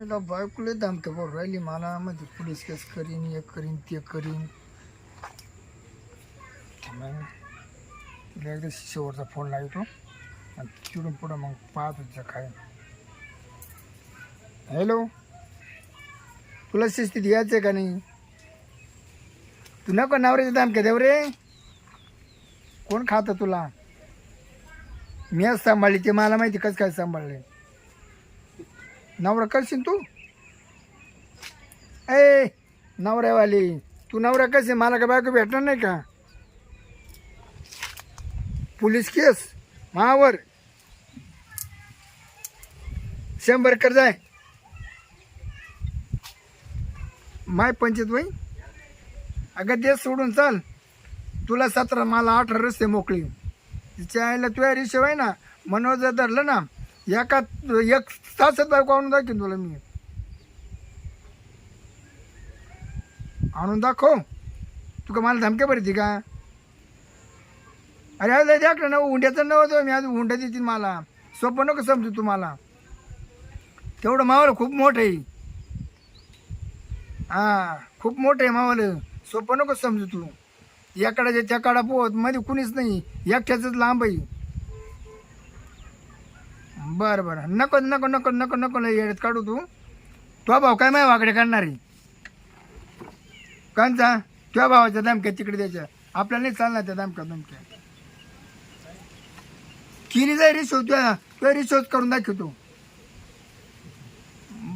त्याला बायकुले धमक्या राहिली मला मध्ये पोलीस केस करीन हे करीन ते करीन. तिला एकदा शेवटचा फोन लागतो आणि तिकडून पुढं मग पाहत होत्या काय. हॅलो तुला शिस्तीत घ्यायचं का नाही? तू नको नवऱ्याचे धमक्या देव रे. कोण खातं तुला? मी आज सांभाळली ते मला माहिती कसं काय सांभाळले. नवरा करशील तू? ए नवऱ्यावाली तू नवरा करशील मला का बायको भेटणार नाही का? पोलीस केस मावर. शंभर कर जाय. माय पंचायत बाई अगं देश सोडून चाल. तुला सतरा मला अठरा रस्ते मोकळी. तिच्या आईला तुझ्या रिशेव आहे ना मनोज धरलं ना एका एक तासात बायको आणून दाखवीन तुला मी. आणून दाखव. तुका मला धमक्या भरती का? अरे अरे द्या ना हुंड्याचं नव्हतं मी आज हुंड्या देतील मला. सोपं नको समजू तुम्हाला तेवढं मावलं खूप मोठं आहे. हा खूप मोठं आहे मावलं सोपं नको समजू तू. याकडाच्या त्या काडा पोहत मध्ये कुणीच नाही. एकट्याच लांब आहे. बरं बरं. नको नको नको नको नको नाही येडत काढू तू. तो भाऊ काय माय वाकडे काढणार आहे कांचा तुझ्या भावाच्या दमक्या तिकडे द्यायच्या. आपल्याला नाही चालणार त्या दमक्या धमक्या. किरी जाय रिसोज तुझ्या तुझ्या रिसोज करून दाखवतो.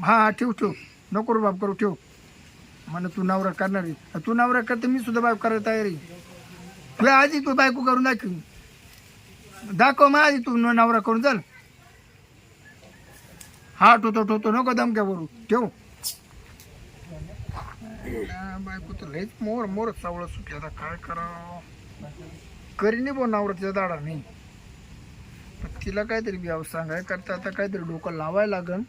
हा ठेव ठेव. नको रे बाप करू ठेव. म्हणा तू नवरा करणार आहे. तू नवरा करते मी सुद्धा बाप करायला तयार आहे. आधी तू बायको करून दाखव. दाखव मग आधी तू नवरा करून चाल. हा ठोतो ठोतो नको दमक्या भरू ठेव बायको तर लयच मोर मोर चावळ सुटली आता काय करावं करी नाही बोल नवराच्या दाडा नाही तिला काहीतरी व्याव सांगाय करता आता काहीतरी डोकं लावायला लागन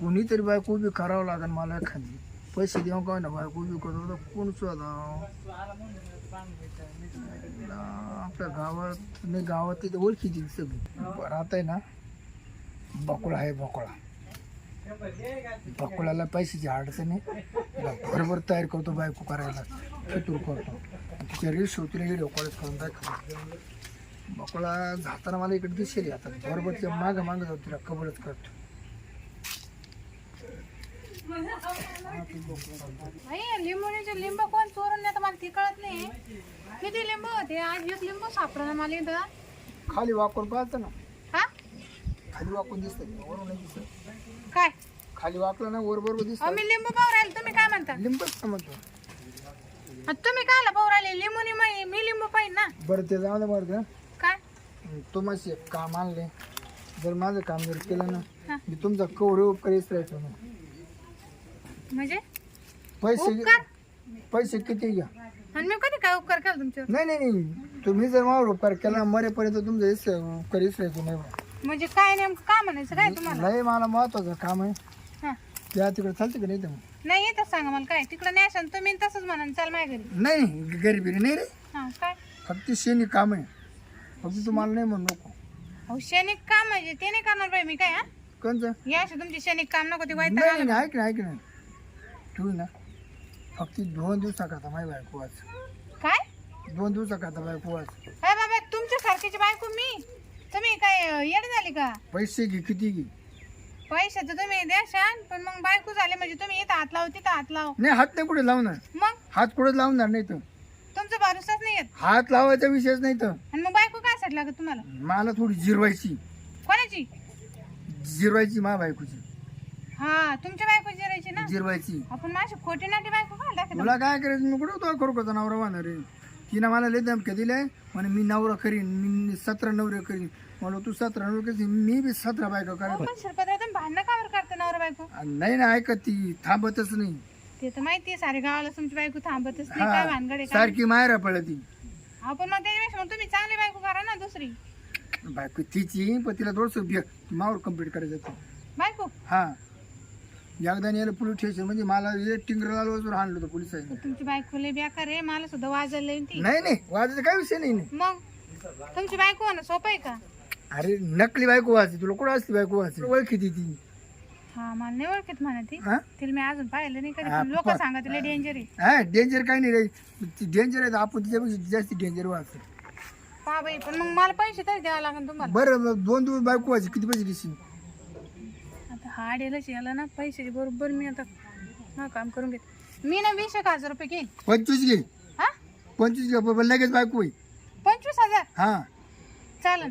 कोणीतरी बायको उभी करावं लागन मला एखादी पैसे देऊ काय ना बायको उभी करतो तर कोण शोधा आपल्या गावात नाही गावात तिथे ओळखीची सगळी बरं आता आहे ना बकुळा आहे बकुळा. बकुळाला पैशाची अडचण बरोबर तयार करतो बायको करायला फितूर करतो. तिच्या तिला व्हिडिओ कॉलेज करून दाखवतो. बकुळा जाताना मला इकडे दिसेल आता बरोबर तिच्या मागं मागं जाऊ तिला कबलच करतो. नाही लिंबूचे लिंब कोण चोरून नेतं मला ती कळत नाही. किती लिंब होते? आज एक लिंब सापडला मला इथं. खाली वाकून पाहतं ना. हा खाली वाकून दिसतं वरून नाही दिसत. काय? खाली वाकलं ना वर बरोबर अहो दिसतं मी लिंबू पाहू राहिले तुम्ही काय म्हणता? लिंबच समजतो आता तुम्ही काय पाहू राहिले? लिंबू नि मी मी लिंबू पाहिजे ना. बरं ते जाऊ दे बरं का काय? तुम्हाला एक काम आणले. जर माझं काम जर केलं हा. ना मी तुमचा कवडे उपकारीच राहतो ना. म्हणजे? पैसे उपकार? पैसे किती घ्या? आणि मी कधी काय उपकार केला तुमच्यावर? नाही नाही नाही. तुम्ही जर माझा उपकार केला मरेपर्यंत तुमचं हेच उपकारीच राहायचो नाही बा. म्हणजे काय नेमकं काय म्हणायचं? काय तुम्हाला? लय मला महत्वाचं काम आहे. हा. त्या तिकडे चालतं का नाही तर नाही येतच सांगा मला काय? तिकडे न्यासन तुम्ही तसंच म्हणा चाल माझ्या घरी. नाही गरीबी नाही रे. हा काय? फक्त शेणी काम आहे. फक्त तुम्हाला नाही म्हणू नको. अहो शैनिक काम म्हणजे ते नाही करणार बाई मी काय हा? कोणचं? या अशी तुमची शैनिक काम नको ते वाईट नाही नाही ऐक ना ऐक ना. तू ना. फक्त दोन दिवसाकरता माझी बायको वाच काय? दोन दिवसाकरता बायको वाच अरे बाबा तुमच्या सारखीची बायको मी. तुम्ही काय येड झाली का? पैसे घे किती घे? पैशाचं तुम्ही द्याशान पण मग बायको झाली म्हणजे तुम्ही इथं हात लाव तिथं हात लाव. नाही हात नाही कुठे लावणार? मग? हात कुठे लावणार नाही तर तुमचा भरोसाच नाही येत. हात लावायचा विषयच नाही तर आणि मग बायको काय साठी लागत तुम्हाला? मला थोडी जिरवायची. कोणाची? जिरवायची मा बायकोची. हा तुमच्या बायको जिरायची ना? जिरवायची. आपण माझी खोटी नाटी बायको दाखवतो तुला काय करायचं? मी कुठं तो करू का नवरा वाहणार रे तिनं मला लय धमक्या दिल्या. म्हणे मी नवरा करीन मी सतरा नवरे करीन. मला तू सतरा नवरे करीन मी बी सतरा बायका करेन. पण शिरपत्र तुम्ही भांडणं कावर करते नवरा बायको? नाही ना ऐकत ती थांबतच नाही. ते तर माहिती सारे गावाला तुमची बायको थांबतच नाही काय भानगड आहे काय सारखी मायरा पडती आपण मग त्याच्यापेक्षा मग तुम्ही चांगली बायको करा ना दुसरी. बायको तिची पण तिला थोडस मावर कंप्लीट करायचं होतं. बायको? हा. एकदा याला पोलीस स्टेशन म्हणजे मला एक टिंगर लालवाजून आणलं होतं पोलिसांनी तुमची बायको लय बेकार आहे मला सुद्धा वाजायला येईल ती. नाही नाही वाजायचा काय विषय नाही. नाही. मग? तुमची बायको ना सोपं आहे का? अरे नकली बायको वाचते तुला कुठं असते बायको वाचते ओळखी ती ती. हा मला नाही ओळखत म्हणा ती. हा? तिला मी अजून पाहिलं नाही कधी हा, लोक प- सांगा तिला डेंजर आहे. हा डेंजर काही नाही रे. डेंजर आहे तर आपण तिच्यापेक्षा जास्त डेंजर व्हायचं पहा बाई पण मग मला पैसे तरी द्यावं लागेल तुम्हाला. बरं मग दोन दिवस बायको व्हायची किती पैसे देशील? हा डेलच याला ना पैसे बरोबर मी आता हा काम करून घेत. मी ना वीस एक हजार रुपये घेईन. पंचवीस घे हा? पंचवीस घे बाबा लगेच बायको पंचवीस हजार? हा. चालन.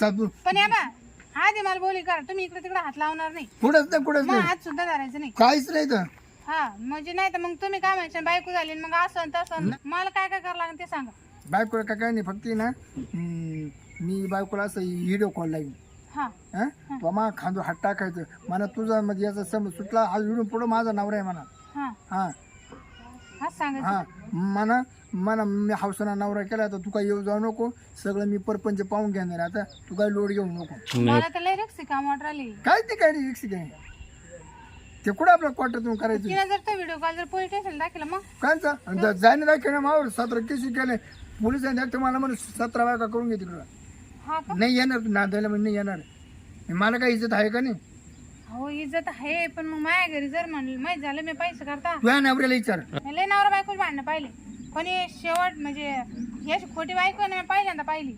चाल पण या बा आधी मला बोली करा तुम्ही इकडे तिकडे हात लावणार नाही. कुठंच नाही कुठंच मग नाही. हात सुद्धा धरायचं नाही. काहीच नाही तर. हा म्हणजे नाही तर मग तुम्ही काय म्हणशाल बायको झाली आणि मग असं आणि तसं आणि मला काय काय करावं लागेल ते सांगा. बायकोला काय काय नाही फक्त ना हम्म, मी बायकोला असं व्हिडिओ कॉल लाईन हा. हा? तो मा खांदो हात टाकायचं. मला तुझा म्हणजे याचा समज सुटला हा व्हिडिओ पुढं माझा नवरा आहे म्हणा. हा. हा. सांगायचं. हा. म्हणा म्हणा मी हौसाना नवरा केला तर तू काय येऊ जाऊ नको. सगळं मी परपंच पाहून घेणार आहे. आता तू काय लोड घेऊ नको. मला तर लय रिक्स काम वाट राहिली काय ते काय नाही रिक्स ते कुठं आपल्या क्वार्टरतून करायचं? तिने जर तो व्हिडिओ कॉल जर पोलीस स्टेशन दाखवला मग. कायचा? जायने मावर सतरा केसी केले. पोलिसांनी दाखवते मला म्हणून सतरा बायका करून घे तिकडं. हा का? नाही येणार तू नांदायला म्हणजे नाही येणार. मला काय इज्जत आहे का नाही? हो इज्जत आहे पण मग माझ्या घरी जर म्हणलं माहीत झालं मी पैसे करता. तुझ्या नवऱ्याला विचार. मी लय नवरा बायकोच भांडणं पाहिले. कोणी शेवट म्हणजे याची खोटी बायको ना मी पहिल्यांदा पाहिली.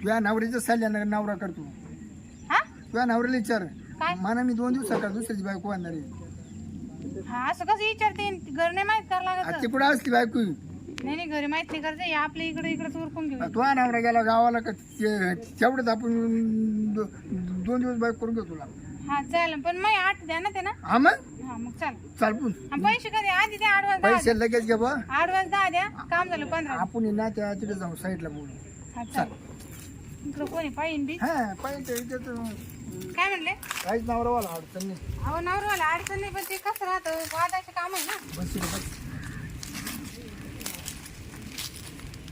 तुझ्या नवऱ्याचं सल्ल्या नवरा करतो हा? तुझ्या नवऱ्याला विचार. काय? मला मी दोन दिवसात दुसऱ्याची बायको आणणार आहे? हा असं कसं विचारते? घर नाही माहीत करावं लागत. आता ती पुढे असली बायको नाही नाही घरी माहीत नाही करायचं हे आपल्या इकडे इकडे उरकून घेऊ तुझा नवरा गेला गावाला का ते- तेवढंच आपण दो- दोन दिवस बायको करून घेऊ तुला. हा चालेल. पण मग आठ द्या ना ते ना हा मग? हा मग चाल चालपून पैसे कधी? आधी द्या ऍडव्हान्स दहा पैसे लगेच घे बा. ऍडव्हान्स दहा द्या काम झालं पंधरा आपण ना त्या तिथे जाऊ साईडला बोलू. हा चाल. इकडं कोणी पाहिजे बी. हा पाहिजे इथे काय म्हणले? काहीच नवरावाला अडचण नाही. अहो नवरवाला अडचण नाही पण ते कसं राहतं? वादाचे काम आहे ना. बस इकडे बस.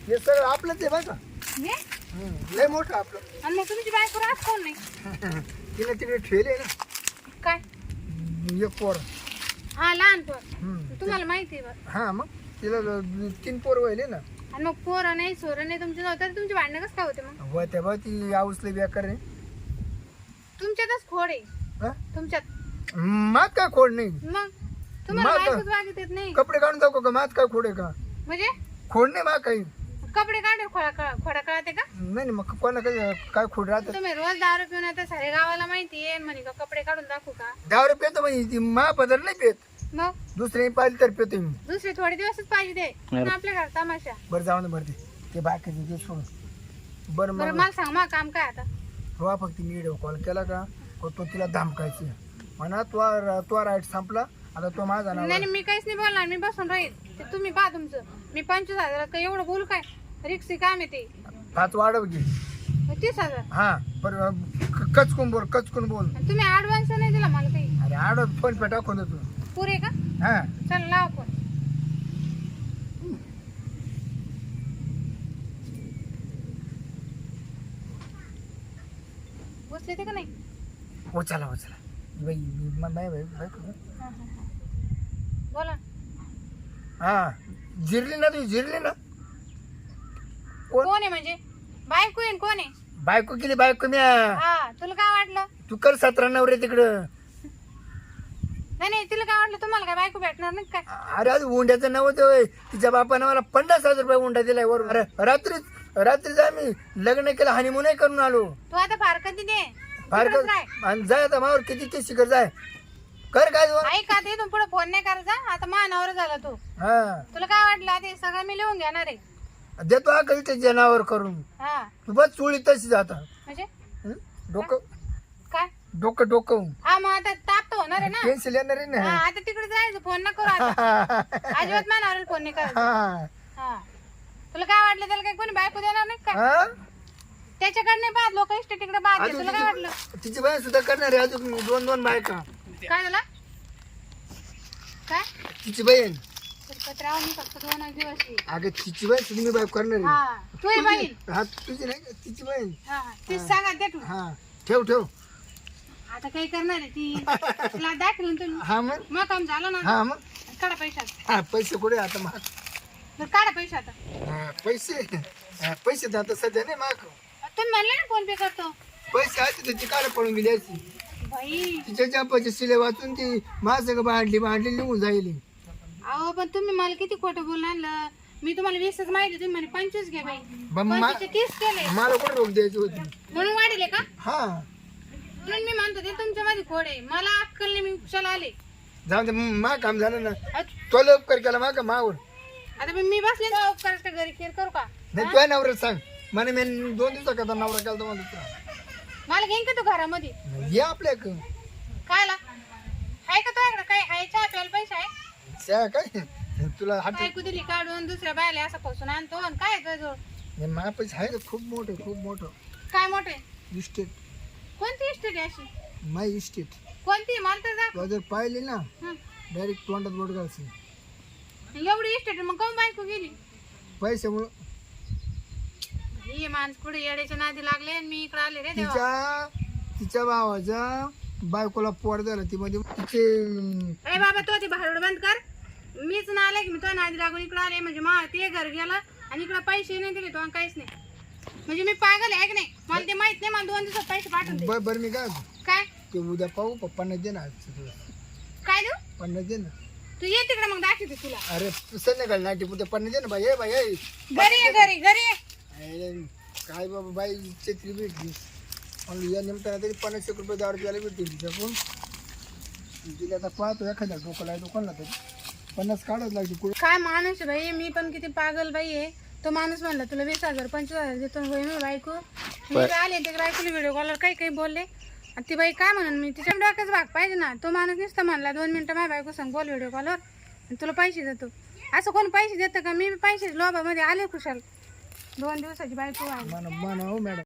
हे सगळं आपलंच आहे बघा हे? हम्म, लय मोठं आपलं. आणि मग तुमची बायको राहत कोण नाही? तिने तिकडे ठेवले ना. काय? एक पोर. हा लहान पोर. तुम्हाला माहिती आहे बरं. हा मग? तिला तीन पोर व्हायले ना. आणि मग पोरं नाही सोरं नाही तुमच्या जवळ तर तुमची भांडणं कसं काय होते मग? व बा ती आऊसले बेकार आहे. तुमच्यातच खोड आहे. हा? तुमच्यात. मात काय खोड नाही. मग? तुम्हाला मग? बायकोच वागत येत नाही. कपडे काढून जाऊ का मात काय खोड आहे का? म्हणजे? खोड नाही मा काही. कपडे काढे खोडा कळ- खोडा कळते का? नाही मग कोणा काय काय खोड राहत तुम्ही रोज दारू पिऊन आता सारे गावाला माहिती आहे. म्हणे का कपडे काढून दाखवू का? दहा रुपये पेतो म्हणजे ती मा पदर नाही पेत. मग? दुसरे पाहिजे तर पेतो मी. दुसरे थोडे दिवसच पाहिजे ते. आपल्या घरात तमाशा. बरं जाऊन बरं ते ते बाकीचे ते सोडून बरं बरं मग. मला सांग मग काम काय आता? तो फक्त मी व्हिडिओ कॉल केला का तो तो तिला धमकायची. म्हणा तो तो राईट संपला आता तो माझा नाव नाही नाही, मी काहीच नाही बोलणार मी बसून राहील ते तुम्ही पहा तुमचं. मी पंचवीस हजार एवढं बोलू काय? रिक्सी काम आहे ते. पाच वाढव घे. तीस हजार. हा क- कचकून बोल कचकून बोल. आणि तुम्ही ऍडव्हान्स नाही दिला मला काही अरे आडव फोन पे टाकून देतो. पुरे का? हा. चल लाव फोन बसले ते का नाही? हो चला हो चला. बाई मी- म- बाई बाई बाई करू. हा, हा, हा. बोला. हा जिरली ना तू जिरली ना. कोण? कोण आहे म्हणजे? बायको आहे न कोण आहे? बायको केली बायको मी हा तुला काय वाटलं? तू कर सतरा नवरे तिकडं. नाही नाही तुला काय वाटलं? तुम्हाला काय बायको भेटणार नाही काय? अरे आज उंड्याचं नव्हतं होय. तिच्या बापानं मला पन्नास हजार रुपये उंडा दिलाय वरून. अरे रात्री रात्रीच आम्ही लग्न केलं हनीमून करून आलो. तू आता फार कधी दे. फार तिकडंच राह. आणि जाय आता मावर किती ते शिखर जाय. कर काय तू? ऐक आता इथून पुढे फोन नाही करायचा आता मानावर झाला तू. हा. तुला काय वाटलं? हे सगळं मी लिहून घेणार आहे. देतो हा कधी ते जनावर करून. हा. तू बस चोळी तशी जाता. म्हणजे? हं? डोकं काय? डोकं डोकं हा मग आता ताप तर होणार आहे ना. पेन्सिल येणार आहे हा ना आता तिकडे जायचं फोन न करू आता. अजिबात मानावर फोन नाही करायचा. हा. हा. तुला काय वाटलं त्याला काय कोणी बायको देणार नाही का? हा? त्याच्याकडे नाही पाहत लोक इष्ट तिकडे पाहत अजून तुला काय वाटलं? तिची तिची बहीण सुद्धा करणार आहे. अजून दोन दोन बायका. काय झालं? काय? तिची बहीण. तर राव मी फक्त दोन दिवस येईल. अगं तिची बहीण मी बायको करणार हा बहीण. हा तुझी नाही का? तिची बहीण. हा तीच सांगा दे तू. हा ठेव ठेव. आता काय करणार आहे ती? तुला दाखल तुम्ही? हा मग? मग काम झालं ना? हा मग? काढा हा पैसे कुठे आता बरं काढा पैसे आता. हा, पैसे? हा, पैसे तर आता सध्या नाही माग तुम्ही म्हणले ना फोन पे करतो. पैसे आहे तिची काढ पडून गेली बाई. तिच्या चापाचे शिले वाचून ती माझं भांडली भांडली निघून जाईल अहो पण तुम्ही मला किती खोटं बोलून आणलं? मी तुम्हाला वीसच माहिती तुम्ही म्हणे पंचवीस घे बाई. बा- मा- पंचवीसचे तीस केले. मला कोण रोग द्यायची होती. म्हणून वाढले का? हा. म्हणून मी म्हणतो ते तुमच्या मध्ये खोड आहे. मला अक्कल नाही मी कुशाला आले. जाऊ दे मा काम झालं ना. अच- तो उपकार केला मा का मावर. आता पण मी बसले तर उपकार का घरी केअर करू का? नाही तुझ्या नवऱ्याला सांग. म्हणे मी दोन दिवसा करता नवरा केला तर म्हणतो मला घेईन का तू घरामध्ये? ये आपल्या क- कायला आहे का तुझ्याकडे? काय आहे चहा प्यायला पैसे आहे? त्या काय? तुला हाट बायको दिली काढून दुसऱ्या बायला असं फसून आणतो आणि काय मा पैसे आहे ना खूप मोठं खूप मोठं. काय मोठे? इस्टेट. कोणती इस्टेट आहे अशी? My estate. कोणती? मला तर तुला जर पाहिली ना हं. डायरेक्ट तोंडात बोट घालशील. एवढी इस्टेट मग कोण बायको गेली? पैशामुळं ही माणस कुठे येड्याच्या नादी लागले आणि मी इकडे आले रे देवा. तिच्या तिच्या भावाच्या बायकोला पोर झाला ती मध्ये तिचे अरे बाबा तो ते भाडोड बंद कर. मीच ना आले की मी तो नादी लागून इकडे आले म्हणजे मा ते घर गेलं आणि इकडे पैसे नाही दिले तो काहीच नाही. म्हणजे मी पागल आहे की नाही. मला ते माहीत नाही मला दोन दिवसात पैसे पाठवून दे. बर बरं मी काय म्हणतो, काय? ते उद्या पाहू पप्पांना दे ना दिवस. काय देऊ? पन्नास दे ना तू ये तिकडे मग दाखवते तुला. अरे संध्याकाळी नाटी पुढे पन्नास दे ना बाई. ये बाई. घरी ये घरी घरी ये. अरे, काय बाबा बाई चेत्री भेटली. मग या निमताना तरी पन्नास एक रुपये दहा रुपयाला भेटतील तिच्याकडून. तिला आता पाहतो एखाद्या डोकं लायतो कोणला तरी. पन्नास काढत लागते कुठं? काय माणूस आहे बाई? मी पण किती पागल बाई आहे. तो माणूस म्हणला तुला वीस हजार पंचवीस हजार देतो. होय मी बायको? मी आले तिकडे बायकोला व्हिडिओ कॉलवर काही काही बोलले. आणि ती बाई काय म्हणून मी तिच्या डोक्याच भाग पाहिजे ना. तो माणूस नुसतं म्हणला दोन मिनिटं माझ्या बायको सांग बोल व्हिडिओ कॉलवर आणि तुला पैसे देतो. असं कोण पैसे देतं का? मी पैसे लोभामध्ये आले खुशाल. दोन दिवसाची बायको आहे. हो मॅडम.